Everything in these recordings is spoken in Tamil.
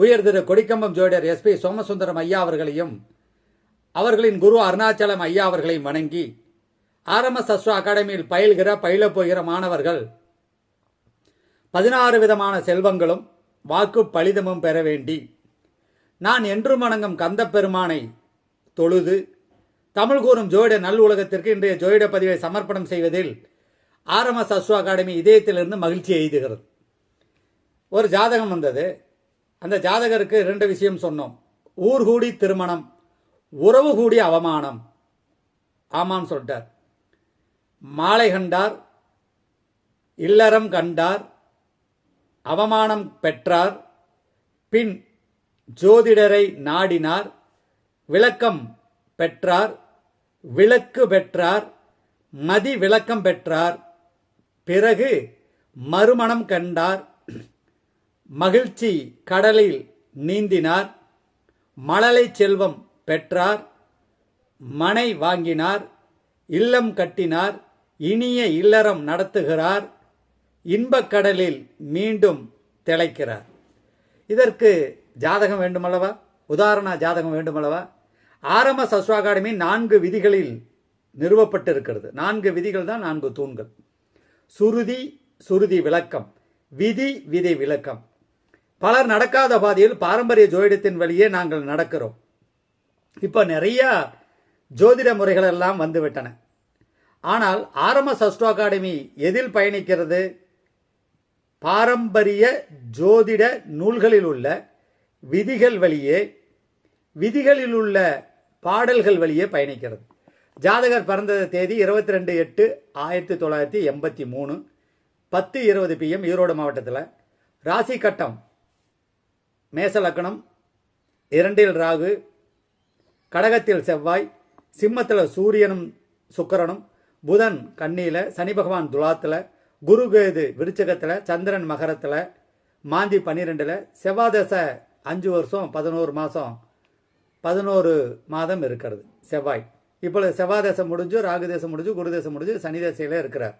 உயர் திரு கொடிக்கம்பம் ஜோதிடர் எஸ்பி சோமசுந்தரம் ஐயா அவர்களையும் அவர்களின் குரு அருணாச்சலம் ஐயா அவர்களையும் வணங்கி ஆரம்ப சஸ்வ அகாடமியில் பயில்கிற பயிலப் போகிற மாணவர்கள் பதினாறு விதமான செல்வங்களும் வாக்கு பலிதமும் பெற வேண்டி நான் என்றும் வணங்கும் கந்த பெருமானை தொழுது தமிழ் கூறும் ஜோயிட நல் உலகத்திற்கு இன்றைய ஜோயிட பதிவை சமர்ப்பணம் செய்வதில் ஆரம்ப சஸ்வ அகாடமி இதயத்திலிருந்து மகிழ்ச்சி எய்துகிறது. ஒரு ஜாதகம் வந்தது. அந்த ஜாதகருக்கு ரெண்டு விஷயம் சொன்னோம். ஊர் கூடி திருமணம் உறவு கூடி அவமானம். ஆமான்னு சொல்லிட்டார். மாலை கண்டார் இல்லறம் கண்டார் அவமானம் பெற்றார் பின் ஜோதிடரை நாடினார் விளக்கம் பெற்றார் விளக்கு பெற்றார் மதி விளக்கம் பெற்றார் பிறகு மறுமணம் கண்டார் மகிழ்ச்சி கடலில் நீந்தினார் மழலை செல்வம் பெற்றார் மனை வாங்கினார் இல்லம் கட்டினார் இனிய இல்லறம் நடத்துகிறார் இன்பக் கடலில் மீண்டும் திளைக்கிறார். இதற்கு ஜாதகம் வேண்டுமல்லவா? உதாரண ஜாதகம் வேண்டுமல்லவா? ஆரம்ப சஸ்வ அகாடமி நான்கு விதிகளில் நிறுவப்பட்டிருக்கிறது. நான்கு விதிகள் தான் நான்கு தூண்கள். சுருதி சுருதி விளக்கம். விதி விதி விளக்கம். பலர் நடக்காத பாதையில் பாரம்பரிய ஜோதிடத்தின் வழியே நாங்கள் நடக்கிறோம். இப்போ நிறைய ஜோதிட முறைகள் எல்லாம் வந்துவிட்டன. ஆனால் ஆரம்ப அஸ்ட்ரோ அகாடமி எதில் பயணிக்கிறது? பாரம்பரிய ஜோதிட நூல்களில் உள்ள விதிகள் வழியே விதிகளில் உள்ள பாடல்கள் வழியே பயணிக்கிறது. ஜாதகர் பிறந்த தேதி இருபத்தி ரெண்டு எட்டு ஆயிரத்தி தொள்ளாயிரத்தி எண்பத்தி மூணு பத்து இருபது பிஎம் ஈரோடு மாவட்டத்தில். ராசி கட்டம் மேசலக்கணம் இரண்டில் ராகு கடகத்தில் செவ்வாய் சிம்மத்தில் சூரியனும் சுக்கிரனும் புதன் கன்னியில் சனி பகவான் துலாத்தில் குரு கேது விருச்சகத்தில் சந்திரன் மகரத்தில் மாந்தி பன்னிரெண்டில் செவ்வாதசை அஞ்சு வருஷம் பதினோரு மாதம் பதினோரு மாதம் இருக்கிறது செவ்வாய். இப்பொழுது செவ்வாதேசம் முடிஞ்சு ராகு தேசம் முடிஞ்சு குரு தேசம் முடிஞ்சு சனி தேசையில் இருக்கிறார்.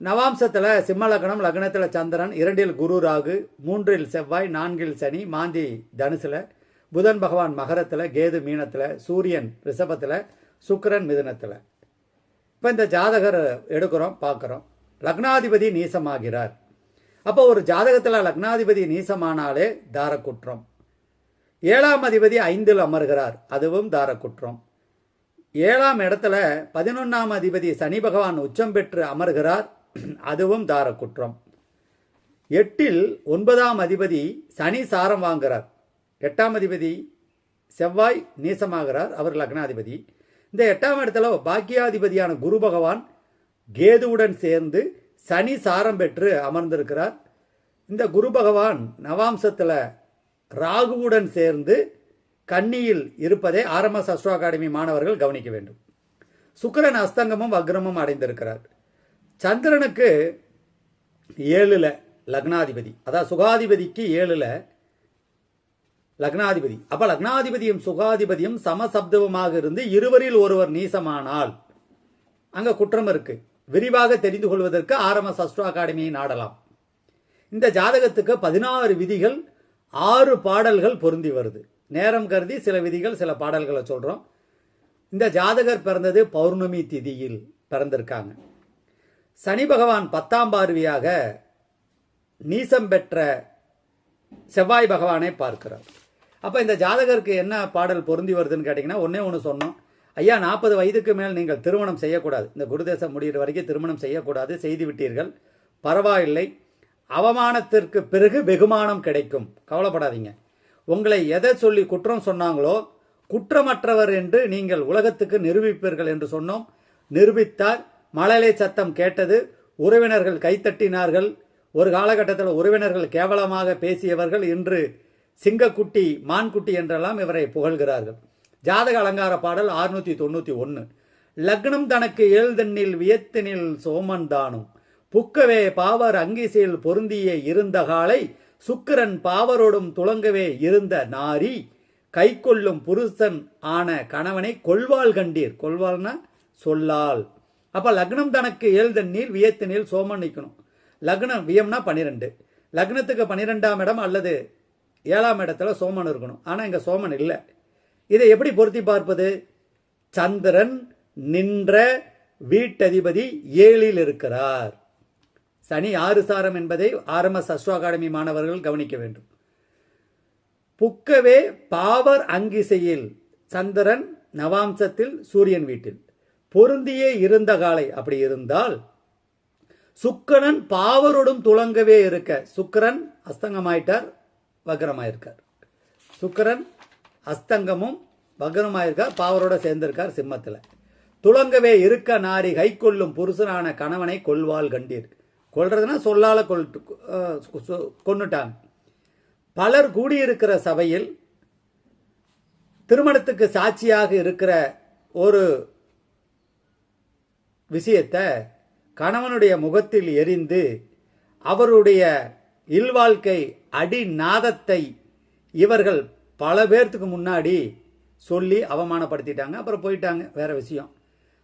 நவாம்சத்தில் சிம்மலக்கணம் லக்னத்தில் சந்திரன் இரண்டில் குரு ராகு மூன்றில் செவ்வாய் நான்கில் சனி மாந்தி தனுசில் புதன் பகவான் மகரத்தில் கேது மீனத்தில் சூரியன் ரிஷபத்தில் சுக்கரன் மிதுனத்தில். இப்போ இந்த ஜாதகர் எடுக்கிறோம் பார்க்குறோம். லக்னாதிபதி நீசமாகிறார். அப்போ ஒரு ஜாதகத்தில் லக்னாதிபதி நீசமானாலே தாரக்குற்றம் ஏழாம் அதிபதி ஐந்தில் அமர்கிறார் அதுவும் தாரக்குற்றம் ஏழாம் இடத்துல பதினொன்றாம் அதிபதி சனி பகவான் உச்சம் பெற்று அமர்கிறார் அதுவும் தாரக்குற்றம் எட்டில் ஒன்பதாம் அதிபதி சனி சாரம் வாங்குகிறார். எட்டாம் அதிபதி செவ்வாய் நீசமாகிறார். அவர் லக்னாதிபதி. இந்த எட்டாம் இடத்துல பாக்கியாதிபதியான குரு பகவான் கேதுவுடன் சேர்ந்து சனி சாரம் பெற்று அமர்ந்திருக்கிறார். இந்த குரு பகவான் நவாம்சத்தில் ராகுவுடன் சேர்ந்து கன்னியில் இருப்பதை ஆரம்ப சஸ்ட்ரோ அகாடமி மாணவர்கள் கவனிக்க வேண்டும். சுக்கரன் அஸ்தங்கமும் வக்ரமும் அடைந்திருக்கிறார். சந்திரனுக்கு ஏழுல லக்னாதிபதி. அதாவது சுகாதிபதிக்கு ஏழுல லக்னாதிபதி. அப்ப லக்னாதிபதியும் சுகாதிபதியும் சமசப்தவமாக இருந்து இருவரில் ஒருவர் நீசமானால் அங்க குற்றம் இருக்கு. விரிவாக தெரிந்து கொள்வதற்கு ஆரம்ப சஸ்ட்ரோ அகாடமியை நாடலாம். இந்த ஜாதகத்துக்கு பதினாறு விதிகள் ஆறு பாடல்கள் பொருந்தி வருது. நேரம் கருதி சில விதிகள் சில பாடல்களை சொல்றோம். இந்த ஜாதகர் பிறந்தது பௌர்ணமி திதியில் பிறந்திருக்காங்க. சனி பகவான் பத்தாம் பார்வையாக நீசம் பெற்ற செவ்வாய் பகவானை பார்க்கிறார். அப்போ இந்த ஜாதகருக்கு என்ன பாடல் பொருந்தி வருதுன்னு கேட்டிங்கன்னா ஒன்றே ஒன்று சொன்னோம். ஐயா நாற்பது வயதுக்கு மேல் நீங்கள் திருமணம் செய்யக்கூடாது. இந்த குருதேசம் முடிகிற வரைக்கும் திருமணம் செய்யக்கூடாது. செய்து விட்டீர்கள். பரவாயில்லை. அவமானத்திற்கு பிறகு வெகுமானம் கிடைக்கும். கவலைப்படாதீங்க. உங்களை எதை சொல்லி குற்றம் சொன்னாங்களோ குற்றமற்றவர் என்று நீங்கள் உலகத்துக்கு நிரூபிப்பீர்கள் என்று சொன்னோம். நிரூபித்தார். மழலை சத்தம் கேட்டது உறவினர்கள் கைத்தட்டினார்கள். ஒரு காலகட்டத்தில் உறவினர்கள் கேவலமாக பேசியவர்கள் இன்று சிங்கக்குட்டி மான்குட்டி என்றெல்லாம் இவரை புகழ்கிறார்கள். ஜாதக அலங்கார பாடல் அறுநூத்தி தொண்ணூற்றி ஒன்று லக்னம் தனக்கு ஏழ்தண்ணில் வியத்தினில் சோமன் தானும். புக்கவே பாவர் அங்கிசையில் பொருந்திய இருந்த காலை சுக்கிரன் பாவரோடும் துளங்கவே இருந்த நாரி. கை கொள்ளும் புருஷன் ஆன கணவனை கொள்வாள் கண்டீர். கொள்வாள்னா சொல்லால் அப்போ லக்னம் தனக்கு ஏழ்தண்ணில் வியத்தனில் சோமன் நிற்கணும் லக்னம் வியம்னா பன்னிரெண்டு லக்னத்துக்கு பன்னிரெண்டாம் இடம் அல்லது ஏழாம் இடத்துல சோமன் இருக்கணும். ஆனால் இங்கே சோமன் இல்லை. இதை எப்படி பொருத்தி பார்ப்பது? சந்திரன் நின்ற வீட்டதிபதி ஏழில் இருக்கிறார். சனி ஆறு சாரம் என்பதை ஆர்எம்எஸ் அஸ்ட்ரோ அகாடமி மாணவர்கள் கவனிக்க வேண்டும். புக்கவே பாவர் அங்கிசையில் சந்திரன் நவாம்சத்தில் சூரியன் வீட்டில். பொருந்தியே இருந்த காலை அப்படி இருந்தால் சுக்கரன் பாவரோடும் துளங்கவே இருக்க சுக்கரன் அஸ்தங்கமாயிட்டார் வக்ரமாயிருக்கார். சுக்கிரன் அஸ்தங்கமும் வக்ரமாயிருக்கார் பாவரோட சேர்ந்திருக்கார் சிம்மத்தில். துளங்கவே இருக்க நாரி கை கொள்ளும் புருஷனான கணவனை கொள்வாள் கண்டீர். கொள்றதுன்னா சொல்லால கொல் கொன்னுட்டாங்க. பலர் கூடியிருக்கிற சபையில் திருமணத்துக்கு சாட்சியாக இருக்கிற ஒரு விஷயத்தை கணவனுடைய முகத்தில் எரிந்து அவருடைய இல்வாழ்க்கை அடிநாதத்தை இவர்கள் பல பேர்த்துக்கு முன்னாடி சொல்லி அவமானப்படுத்திட்டாங்க. அப்புறம் போயிட்டாங்க. வேற விஷயம்.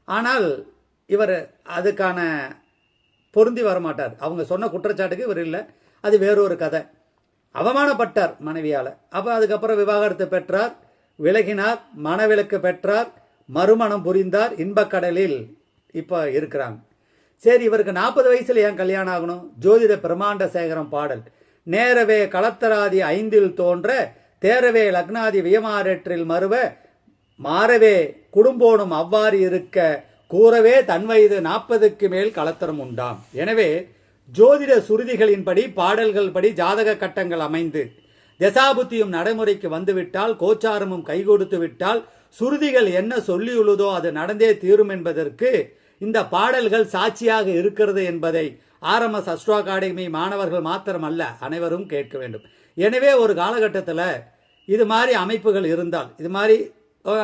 ஆனால் இவர் அதுக்கான பொருந்தி வரமாட்டார். அவங்க சொன்ன குற்றச்சாட்டுக்கு இவர் இல்லை. அது வேறொரு கதை. அவமானப்பட்டார் மனைவியால். அப்போ அதுக்கப்புறம் விவாகரத்து பெற்றார் விலகினார் மனவிலக்கு பெற்றார் மறுமணம் புரிந்தார் இன்பக்கடலில் இப்போ இருக்கிறாங்க. சரி இவருக்கு நாற்பது வயசில் ஏன் கல்யாணம் ஆகணும்? ஜோதிட பிரமாண்ட சேகரம் பாடல். நேரவே களத்தராதி ஐந்தில் தோன்ற தேரவே லக்னாதி வியமாரற்றில் மறுவ மாறவே குடும்போனும் அவ்வாறு இருக்க கூறவே தன் வயது நாற்பதுக்கு மேல் களத்தரம் உண்டாம். எனவே ஜோதிட சுருதிகளின்படி பாடல்கள் படி ஜாதக கட்டங்கள் அமைந்து தசாபுத்தியும் நடைமுறைக்கு வந்துவிட்டால் கோச்சாரமும் கை கொடுத்து விட்டால் சுருதிகள் என்ன சொல்லியுள்ளதோ அது நடந்தே தீரும் என்பதற்கு இந்த பாடல்கள் சாட்சியாக இருக்கிறது என்பதை ஆர்எம்எஸ் அஸ்ட்ரோ அகாடமி மாணவர்கள் மாத்திரமல்ல அனைவரும் கேட்க வேண்டும். எனவே ஒரு காலகட்டத்தில் இது மாதிரி அமைப்புகள் இருந்தால் இது மாதிரி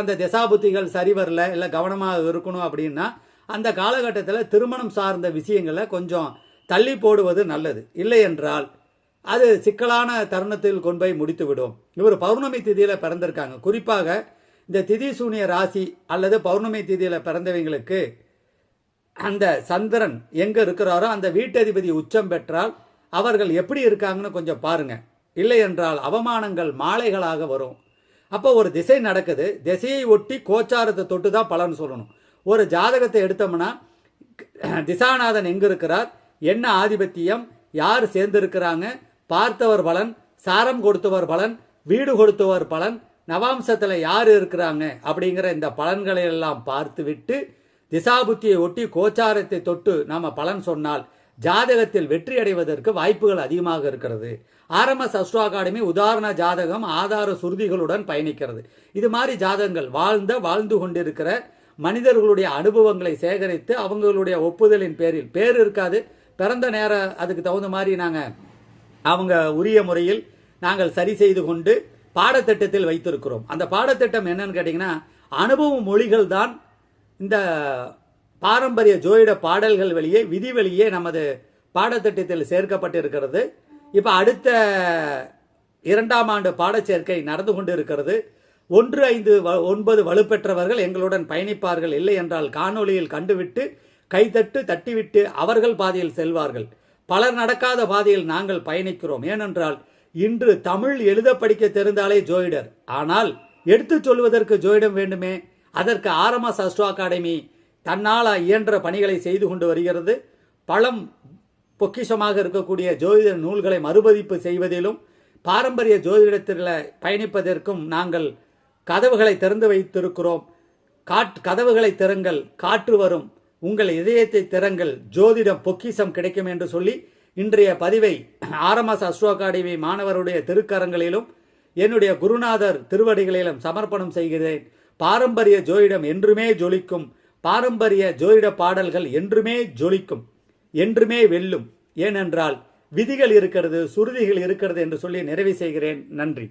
அந்த திசாபுத்திகள் சரி வரல இல்லை கவனமாக இருக்கணும் அப்படின்னா அந்த காலகட்டத்தில் திருமணம் சார்ந்த விஷயங்களை கொஞ்சம் தள்ளி போடுவது நல்லது. இல்லை என்றால் அது சிக்கலான தருணத்தில் கொண்டு போய் முடித்து விடும் இவர் பௌர்ணமி திதியில் பிறந்திருக்காங்க. குறிப்பாக இந்த திதி சூனிய ராசி அல்லது பௌர்ணமி திதியில் பிறந்தவங்களுக்கு அந்த சந்திரன் எங்கே இருக்கிறாரோ அந்த வீட்டதிபதி உச்சம் பெற்றால் அவர்கள் எப்படி இருக்காங்கன்னு கொஞ்சம் பாருங்க. இல்லை என்றால் அவமானங்கள் மாலைகளாக வரும். அப்போ ஒரு திசை நடக்குது. திசையை ஒட்டி கோச்சாரத்தை தொட்டு தான் பலன் சொல்லணும். ஒரு ஜாதகத்தை எடுத்தோம்னா திசாநாதன் எங்கே இருக்கிறார்? என்ன ஆதிபத்தியம்? யார் சேர்ந்திருக்கிறாங்க? பார்த்தவர் பலன் சாரம் கொடுத்தவர் பலன் வீடு கொடுத்தவர் பலன் நவாம்சத்தில் யார் இருக்கிறாங்க? அப்படிங்கிற இந்த பலன்களை எல்லாம் பார்த்துவிட்டு திசாபுத்தியை ஒட்டி கோச்சாரத்தை தொட்டு நாம பலன் சொன்னால் ஜாதகத்தில் வெற்றி அடைவதற்கு வாய்ப்புகள் அதிகமாக இருக்கிறது. ஆர்எம்எஸ் அஸ்ட்ரோ அகாடமி உதாரண ஜாதகம் ஆதார சுருதிகளுடன் பயணிக்கிறது. இது மாதிரி ஜாதகங்கள் வாழ்ந்த வாழ்ந்து கொண்டிருக்கிற மனிதர்களுடைய அனுபவங்களை சேகரித்து அவங்களுடைய ஒப்புதலின் பேரில் பேர் இருக்காது. பிறந்த நேரம் அதுக்கு தகுந்த மாதிரி நாங்கள் அவங்க உரிய முறையில் நாங்கள் சரி செய்து கொண்டு பாடத்திட்டத்தில் வைத்திருக்கிறோம். அந்த பாடத்திட்டம் என்னன்னு கேட்டிங்கன்னா அனுபவ மொழிகள் தான் இந்த பாரம்பரிய ஜோதிட பாடல்கள் வெளியே விதி வெளியே நமது பாடத்திட்டத்தில் சேர்க்கப்பட்டிருக்கிறது. இப்போ அடுத்த இரண்டாம் ஆண்டு பாடச்சேர்க்கை நடந்து கொண்டு இருக்கிறது ஒன்று ஐந்து வ- ஒன்பது வலுப்பெற்றவர்கள் எங்களுடன் பயணிப்பார்கள். இல்லை என்றால் காணொளியில் கண்டுவிட்டு கைதட்டு தட்டிவிட்டு அவர்கள் பாதையில் செல்வார்கள். பலர் நடக்காத பாதையில் நாங்கள் பயணிக்கிறோம். ஏனென்றால் இன்று தமிழ் எழுத படிக்க தெரிந்தாலே ஜோயிடர் ஆனால் எடுத்துச் சொல்வதற்கு ஜோயிடம் வேண்டுமே? அதற்கு ஆர்எம்எஸ் அஸ்ட்ரோ அகாடமி தன்னால் இயன்ற பணிகளை செய்து கொண்டு வருகிறது. பழம் பொக்கிஷமாக இருக்கக்கூடிய ஜோதிட நூல்களை மறுபதிப்பு செய்வதிலும் பாரம்பரிய ஜோதிடத்தில் பயணிப்பதற்கும் நாங்கள் கதவுகளை திறந்து வைத்திருக்கிறோம். காட் கதவுகளை திறங்கள் காற்று வரும். உங்கள் இதயத்தை திறங்கள் ஜோதிடம் பொக்கிஷம் கிடைக்கும் என்று சொல்லி இன்றைய பதிவை ஆர்எம்எஸ் அஸ்ட்ரோ அகாடமி மாணவருடைய திருக்கரங்களிலும் என்னுடைய குருநாதர் திருவடிகளிலும் சமர்ப்பணம் செய்கிறேன். பாரம்பரிய ஜோதிடம் என்றுமே ஜொலிக்கும். பாரம்பரிய ஜோதிட பாடல்கள் என்றுமே ஜொலிக்கும். என்றுமே வெல்லும். ஏனென்றால் விதிகள் இருக்கிறது சுருதிகள் இருக்கிறது என்று சொல்லி நிறைவு செய்கிறேன். நன்றி.